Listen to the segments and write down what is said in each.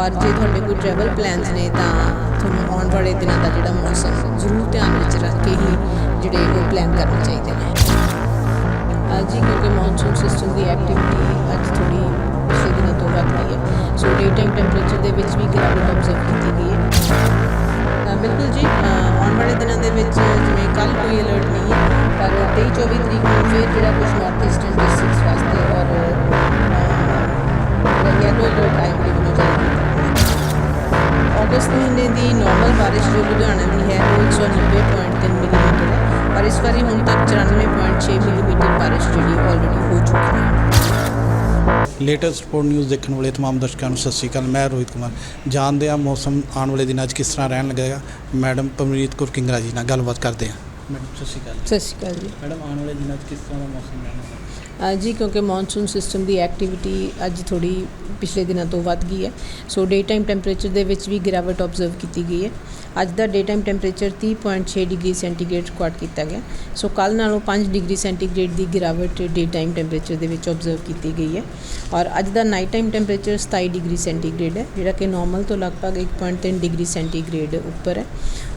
ਔਰ ਜੇ ਤੁਹਾਡੇ ਕੋਈ ਟਰੈਵਲ ਪਲਾਨਸ ਨੇ ਤਾਂ ਤੁਹਾਨੂੰ ਆਉਣ ਵਾਲੇ ਦਿਨਾਂ ਦਾ ਜਿਹੜਾ ਮੌਸਮ ਜ਼ਰੂਰ ਧਿਆਨ ਵਿੱਚ ਰੱਖ ਕੇ ਹੀ ਜਿਹੜੇ ਉਹ ਪਲਾਨ ਕਰਨੇ ਚਾਹੀਦੇ ਨੇ। ਜੀ, ਕਿਉਂਕਿ ਮੌਨਸੂਨ ਸਿਸਟਮ ਦੀ ਐਕਟੀਵਿਟੀ ਅੱਜ ਥੋੜੀ ਪਿਛਲੇ ਦਿਨਾਂ ਤੋਂ ਵੱਧ ਗਈ ਹੈ। ਸੋ ਡੇ ਟਾਈਮ ਟੈਂਪਰੇਚਰ ਦੇ ਵਿੱਚ ਵੀ ਗਿਰਾਵਟ ਆਬਜ਼ਰਵ ਕੀਤੀ ਗਈ ਹੈ। ਤਾਂ ਬਿਲਕੁਲ ਜੀ ਆਉਣ ਵਾਲੇ ਦਿਨਾਂ ਦੇ ਵਿੱਚ ਜਿਵੇਂ ਕੱਲ ਕੋਈ ਅਲਰਟ ਨਹੀਂ ਹੈ, ਪਰ 23 24 ਤਰੀਕ ਨੂੰ ਫਿਰ ਜਿਹੜਾ ਕੁਝ ਨਾਰਥ ਈਸਟਰਨ ਡਿਸਟ੍ਰਿਕਟਸ ਅਗਸਤ ਮਹੀਨੇ ਦੀ ਨਾਰਮਲ ਬਾਰਿਸ਼ ਜੋ ਲੁਧਿਆਣਾ ਦੀ ਹੈ ਉਹ 190.3 ਮਿਲੀਮੀਟਰ ਹੈ ਪਰ ਇਸ ਵਾਰੀ ਹੁਣ ਤੱਕ 94.6 ਮਿਲੀਮੀਟਰ ਬਾਰਿਸ਼ ਜਿਹੜੀ ਆਲਰੇਡੀ ਹੋ ਚੁੱਕੀ ਹੈ ਲੇਟੈਸਟ ਰਿਪੋਰਟ ਨਿਊਜ਼ ਦੇਖਣ ਵਾਲੇ तमाम ਦਰਸ਼ਕਾਂ ਨੂੰ ਸਤਿ ਸ਼੍ਰੀ ਅਕਾਲ ਮੈਂ ਰੋਹਿਤ ਕੁਮਾਰ ਜਾਣਦੇ ਹਾਂ ਮੌਸਮ ਆਉਣ ਵਾਲੇ ਦਿਨਾਂ 'ਚ ਕਿਸ ਤਰ੍ਹਾਂ ਰਹਿਣ ਲੱਗੇਗਾ ਮੈਡਮ ਪਮਰੀਤ ਕੌਰ ਕਿੰਗਰਾ ਜੀ ਨਾਲ ਗੱਲਬਾਤ ਕਰਦੇ ਹਾਂ ਮੈਡਮ ਸਤਿ ਸ਼੍ਰੀ ਅਕਾਲ ਸਤਿ ਸ਼੍ਰੀ ਅਕਾਲ ਜੀ ਮੈਡਮ ਆਉਣ ਵਾਲੇ ਦਿਨਾਂ 'ਚ ਕਿਸ ਤਰ੍ਹਾਂ ਦਾ ਮੌਸਮ ਰਹਿਣਾ ਅ, ਜੀ, ਕਿਉਂਕਿ ਮੌਨਸੂਨ ਸਿਸਟਮ ਦੀ ਐਕਟੀਵਿਟੀ ਅੱਜ ਥੋੜੀ ਪਿਛਲੇ ਦਿਨਾਂ ਤੋਂ ਵੱਧ ਗਈ ਹੈ। ਸੋ ਡੇ ਟਾਈਮ ਟੈਂਪਰੇਚਰ ਦੇ ਵਿੱਚ ਵੀ ਗਿਰਾਵਟ ਆਬਜ਼ਰਵ ਕੀਤੀ ਗਈ ਹੈ। ਅੱਜ ਦਾ day time temperature 30.6 degree centigrade record ਕੀਤਾ ਗਿਆ। ਸੋ ਕੱਲ ਨਾਲੋਂ 5 ਡਿਗਰੀ ਸੈਂਟੀਗ੍ਰੇਡ ਦੀ ਗਿਰਾਵਟ ਡੇ ਟਾਈਮ ਟੈਂਪਰੇਚਰ ਦੇ ਵਿੱਚ ਆਬਜ਼ਰਵ ਕੀਤੀ ਗਈ ਹੈ। ਔਰ ਅੱਜ ਦਾ night time temperature 27 degree centigrade ਹੈ, ਜਿਹੜਾ ਕਿ ਨਾਰਮਲ ਤੋਂ ਲਗਭਗ 1.3 ਡਿਗਰੀ ਸੈਂਟੀਗ੍ਰੇਡ ਉੱਪਰ ਹੈ।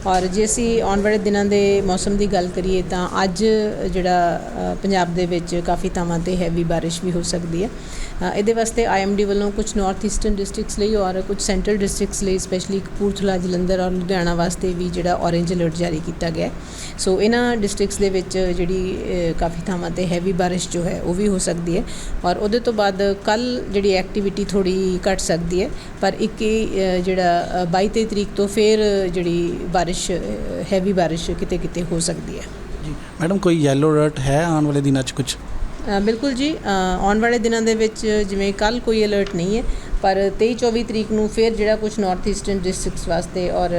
ਔਰ ਜੇ ਅਸੀਂ ਆਉਣ ਵਾਲੇ ਦਿਨਾਂ ਦੇ ਮੌਸਮ ਦੀ ਗੱਲ ਕਰੀਏ ਤਾਂ ਅੱਜ ਜਿਹੜਾ ਪੰਜਾਬ ਦੇ ਵਿੱਚ ਕਾਫੀ ਥਾਵਾਂ ਤੇ ਹੈਵੀ ਬਾਰਿਸ਼ ਵੀ ਹੋ ਸਕਦੀ ਹੈ। ਇਹਦੇ ਵਾਸਤੇ ਆਈਐਮਡੀ ਵੱਲੋਂ ਕੁਝ ਨਾਰਥ ਈਸਟਰਨ ਡਿਸਟ੍ਰਿਕਟਸ ਲਈ ਔਰ ਕੁਝ ਸੈਂਟਰਲ ਡਿਸਟ੍ਰਿਕਟਸ ਲਈ ਸਪੈਸ਼ਲੀ ਕਪੂਰਥਲਾ ਜਲੰਧਰ ਔਰ ਲੁਧਿਆਣਾ ਵਾਸਤੇ ਵੀ ਜਿਹੜਾ ਔਰੇਂਜ ਅਲਰਟ ਜਾਰੀ ਕੀਤਾ ਗਿਆ ਸੋ ਇਹਨਾਂ ਡਿਸਟ੍ਰਿਕਟਸ ਦੇ ਵਿੱਚ ਜਿਹੜੀ ਕਾਫੀ ਥਾਵਾਂ ਤੇ ਹੈਵੀ ਬਾਰਿਸ਼ ਜੋ ਹੈ ਉਹ ਵੀ ਹੋ ਸਕਦੀ ਹੈ ਔਰ ਉਹਦੇ ਤੋਂ ਬਾਅਦ ਕੱਲ ਜਿਹੜੀ ਐਕਟੀਵਿਟੀ ਥੋੜੀ ਘਟ ਸਕਦੀ ਹੈ ਪਰ ਇੱਕ ਹੀ, ਅ, ਜਿਹੜਾ 22 23 ਤਰੀਕ ਤੋਂ ਫਿਰ ਜਿਹੜੀ ਬਾਰਿਸ਼ ਹੈਵੀ ਬਾਰਿਸ਼ ਕਿਤੇ ਕਿਤੇ ਹੋ ਸਕਦੀ ਹੈ। ਜੀ ਮੈਡਮ ਕੋਈ ਯੈਲੋ ਅਲਰਟ ਹੈ ਆਉਣ ਵਾਲੇ ਦਿਨਾਂ 'ਚ ਕੁਝ ਬਿਲਕੁਲ ਜੀ ਆਉਣ ਵਾਲੇ ਦਿਨਾਂ ਦੇ ਵਿੱਚ ਜਿਵੇਂ ਕੱਲ ਕੋਈ ਅਲਰਟ ਨਹੀਂ ਹੈ, ਪਰ 23 24 ਤਰੀਕ ਨੂੰ ਫਿਰ ਜਿਹੜਾ ਕੁਝ ਨਾਰਥ ਈਸਟਰਨ ਡਿਸਟ੍ਰਿਕਟਸ ਵਾਸਤੇ ਔਰ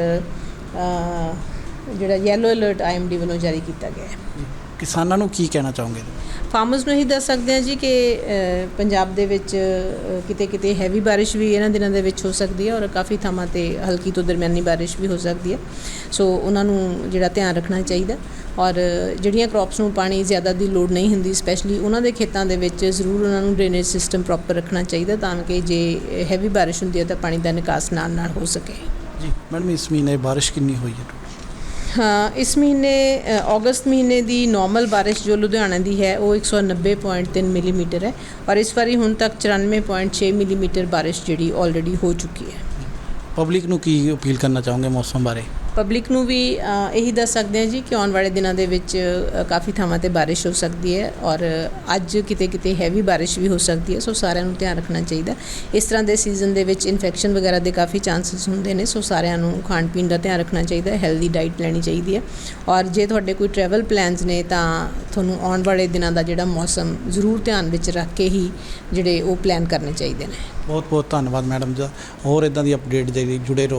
ਜਿਹੜਾ ਯੈਲੋ ਅਲਰਟ ਆਈਐਮਡੀ ਵੱਲੋਂ ਜਾਰੀ ਕੀਤਾ ਗਿਆ ਹੈ। ਕਿਸਾਨਾਂ ਨੂੰ ਕੀ ਕਹਿਣਾ ਚਾਹੋਗੇ? ਫਾਰਮਰਸ ਨੂੰ ਹੀ ਦੱਸ ਸਕਦੇ ਹਾਂ ਜੀ ਕਿ ਪੰਜਾਬ ਦੇ ਵਿੱਚ ਕਿਤੇ ਕਿਤੇ ਹੈਵੀ ਬਾਰਿਸ਼ ਵੀ ਇਹਨਾਂ ਦਿਨਾਂ ਦੇ ਵਿੱਚ ਹੋ ਸਕਦੀ ਹੈ ਔਰ ਕਾਫੀ ਥਾਵਾਂ ਤੇ ਹਲਕੀ ਤੋਂ ਦਰਮਿਆਨੀ ਬਾਰਿਸ਼ ਵੀ ਹੋ ਸਕਦੀ ਹੈ। ਸੋ ਉਹਨਾਂ ਨੂੰ ਜਿਹੜਾ ਧਿਆਨ ਰੱਖਣਾ ਚਾਹੀਦਾ ਔਰ ਜਿਹੜੀਆਂ ਕ੍ਰੌਪਸ ਨੂੰ ਪਾਣੀ ਜ਼ਿਆਦਾ ਦੀ ਲੋੜ ਨਹੀਂ ਹੁੰਦੀ ਸਪੈਸ਼ਲੀ ਉਹਨਾਂ ਦੇ ਖੇਤਾਂ ਦੇ ਵਿੱਚ ਜ਼ਰੂਰ ਉਹਨਾਂ ਨੂੰ ਡਰੇਨੇਜ ਸਿਸਟਮ ਪ੍ਰੋਪਰ ਰੱਖਣਾ ਚਾਹੀਦਾ ਤਾਂ ਕਿ ਜੇ ਹੈਵੀ ਬਾਰਿਸ਼ ਹੁੰਦੀ ਹੈ ਤਾਂ ਪਾਣੀ ਦਾ ਨਿਕਾਸ ਨਾਲ ਨਾਲ ਹੋ ਸਕੇ। ਜੀ ਮੈਡਮ ਇਸ ਮਹੀਨੇ ਬਾਰਿਸ਼ ਕਿੰਨੀ ਹੋਈ ਹਾਂ? ਇਸ ਮਹੀਨੇ ਅ, ਅਗਸਤ ਮਹੀਨੇ ਦੀ ਨਾਰਮਲ ਬਾਰਿਸ਼ ਜੋ ਲੁਧਿਆਣਾ ਦੀ ਹੈ ਉਹ 190.3 ਮਿਲੀਮੀਟਰ ਹੈ ਔਰ ਇਸ ਵਾਰੀ ਹੁਣ ਤੱਕ 94.6 ਮਿਲੀਮੀਟਰ ਬਾਰਿਸ਼ ਜਿਹੜੀ ਆਲਰੇਡੀ ਹੋ ਚੁੱਕੀ ਹੈ। ਪਬਲਿਕ ਨੂੰ ਕੀ ਅਪੀਲ ਕਰਨਾ ਚਾਹੋਗੇ ਮੌਸਮ ਬਾਰੇ? ਪਬਲਿਕ ਨੂੰ ਵੀ ਇਹੀ ਦੱਸ ਸਕਦੇ ਹਾਂ ਜੀ ਕਿ ਆਉਣ ਵਾਲੇ ਦਿਨਾਂ ਦੇ ਵਿੱਚ ਕਾਫੀ ਥਾਵਾਂ ਤੇ ਬਾਰਿਸ਼ ਹੋ ਸਕਦੀ ਹੈ ਔਰ ਅੱਜ ਕਿਤੇ ਕਿਤੇ ਹੈਵੀ ਬਾਰਿਸ਼ ਵੀ ਹੋ ਸਕਦੀ ਹੈ, ਸੋ ਸਾਰਿਆਂ ਨੂੰ ਧਿਆਨ ਰੱਖਣਾ ਚਾਹੀਦਾ ਇਸ ਤਰ੍ਹਾਂ ਦੇ ਸੀਜ਼ਨ ਦੇ ਵਿੱਚ ਇਨਫੈਕਸ਼ਨ ਵਗੈਰਾ ਦੇ ਕਾਫੀ ਚਾਂਸਸ ਹੁੰਦੇ ਨੇ, ਸੋ ਸਾਰਿਆਂ ਨੂੰ ਖਾਣ ਪੀਣ ਦਾ ਧਿਆਨ ਰੱਖਣਾ ਚਾਹੀਦਾ ਹੈ ਹੈਲਦੀ ਡਾਈਟ ਲੈਣੀ ਚਾਹੀਦੀ ਹੈ। ਔਰ ਜੇ ਤੁਹਾਡੇ ਕੋਈ ਟਰੈਵਲ ਪਲਾਨਸ ਨੇ ਤਾਂ ਤੁਹਾਨੂੰ ਆਉਣ ਵਾਲੇ ਦਿਨਾਂ ਦਾ ਜਿਹੜਾ ਮੌਸਮ ਜ਼ਰੂਰ ਧਿਆਨ ਵਿੱਚ ਰੱਖ ਕੇ ਹੀ ਜਿਹੜੇ ਉਹ ਪਲਾਨ ਕਰਨੇ ਚਾਹੀਦੇ ਨੇ। ਬਹੁਤ ਬਹੁਤ ਧੰਨਵਾਦ ਮੈਡਮ ਜੀ। ਹੋਰ ਇਦਾਂ ਦੀ ਅਪਡੇਟ ਦੇ ਲਈ ਜੁੜੇ ਰਹੋ।